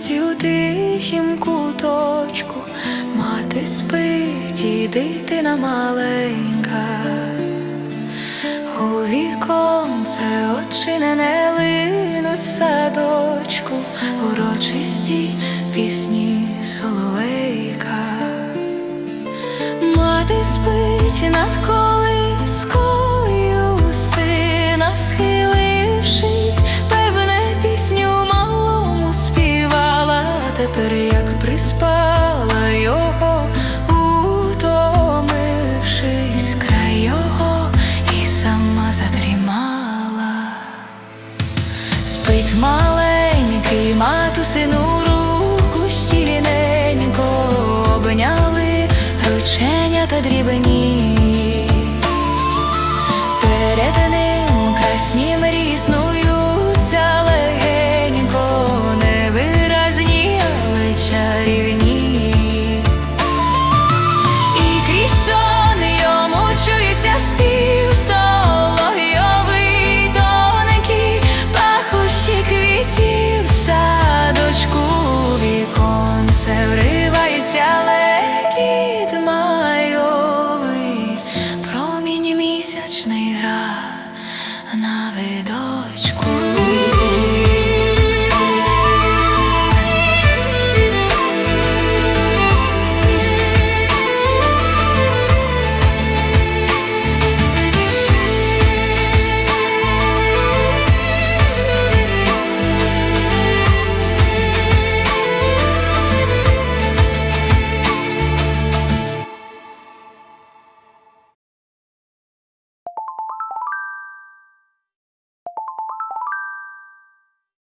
вранці у тихім куточку. Мати спить і дитина маленька, у віконце очі не, не линуть садочку, урочисті пісні соловейка, мати спить над кожним Спить маленький матусину руку щіліненько обняли рученя та дрібні. місячний гра на видочку.